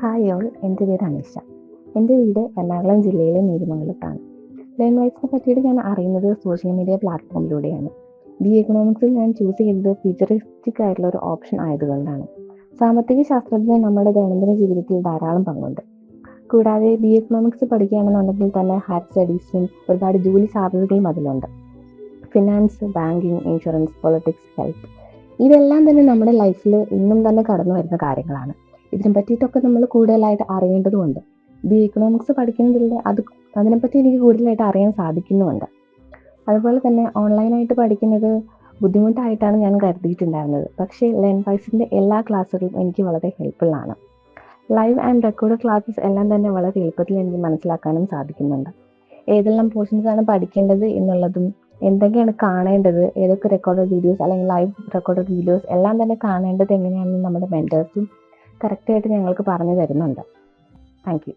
Hi all. എന്റെ പേര് അനീഷ. എന്റെ വീട് എറണാകുളം ജില്ലയിലെ നീരുമംഗലത്താണ്. ലേൺ പറ്റിയിട്ട് ഞാൻ അറിയുന്നത് സോഷ്യൽ മീഡിയ പ്ലാറ്റ്ഫോമിലൂടെയാണ്. ബി എക്കണോമിക്സിൽ ഞാൻ ചൂസ് ചെയ്തത് ഫ്യൂച്ചറിസ്റ്റിക് ആയിട്ടുള്ള ഒരു ഓപ്ഷൻ ആയതുകൊണ്ടാണ്. സാമ്പത്തിക ശാസ്ത്രത്തിന് നമ്മുടെ ദൈനംദിന ജീവിതത്തിൽ ധാരാളം പങ്കുണ്ട്. കൂടാതെ ബി എക്കണോമിക്സ് പഠിക്കുകയാണെന്നുണ്ടെങ്കിൽ തന്നെ ഹയർ സ്റ്റഡീസും ഒരുപാട് ജോലി സാധ്യതകളും അതിലുണ്ട്. Finance banking insurance politics health. ഇതെല്ലാം തന്നെ നമ്മുടെ ലൈഫിൽ ഇന്നും തന്നെ കടന്നു വരുന്ന കാര്യങ്ങളാണ്. ഇതിനെ പറ്റിയിട്ടൊക്കെ നമ്മൾ കൂടുതലായിട്ട് അറിയേണ്ടതുണ്ട്. ബി എക്കണോമിക്സ് പഠിക്കുന്നതിലൂടെ അത് അതിനെപ്പറ്റി എനിക്ക് കൂടുതലായിട്ട് അറിയാൻ സാധിക്കുന്നുമുണ്ട്. അതുപോലെ തന്നെ ഓൺലൈനായിട്ട് പഠിക്കുന്നത് ബുദ്ധിമുട്ടായിട്ടാണ് ഞാൻ കരുതിയിട്ടുണ്ടായിരുന്നത്. പക്ഷേ ലേൺ വൈസിന്റെ എല്ലാ ക്ലാസ്സുകളും എനിക്ക് വളരെ ഹെൽപ്ഫുള്ളാണ് ലൈവ് ആൻഡ് റെക്കോർഡ് ക്ലാസ്സസ് എല്ലാം തന്നെ വളരെ എളുപ്പത്തിൽ എനിക്ക് മനസ്സിലാക്കാനും സാധിക്കുന്നുണ്ട്. ഏതെല്ലാം പോർഷൻസാണ് പഠിക്കേണ്ടത് എന്നുള്ളതും എന്തൊക്കെയാണ് കാണേണ്ടത് ഏതൊക്കെ റെക്കോർഡഡ് വീഡിയോസ് അല്ലെങ്കിൽ ലൈവ് റെക്കോർഡഡ് വീഡിയോസ് എല്ലാം തന്നെ കാണേണ്ടത് എങ്ങനെയാണെന്ന് നമ്മുടെ മെന്റേഴ്സും കറക്റ്റായിട്ട് ഞങ്ങൾക്ക് പറഞ്ഞു തരുന്നുണ്ട്. Thank you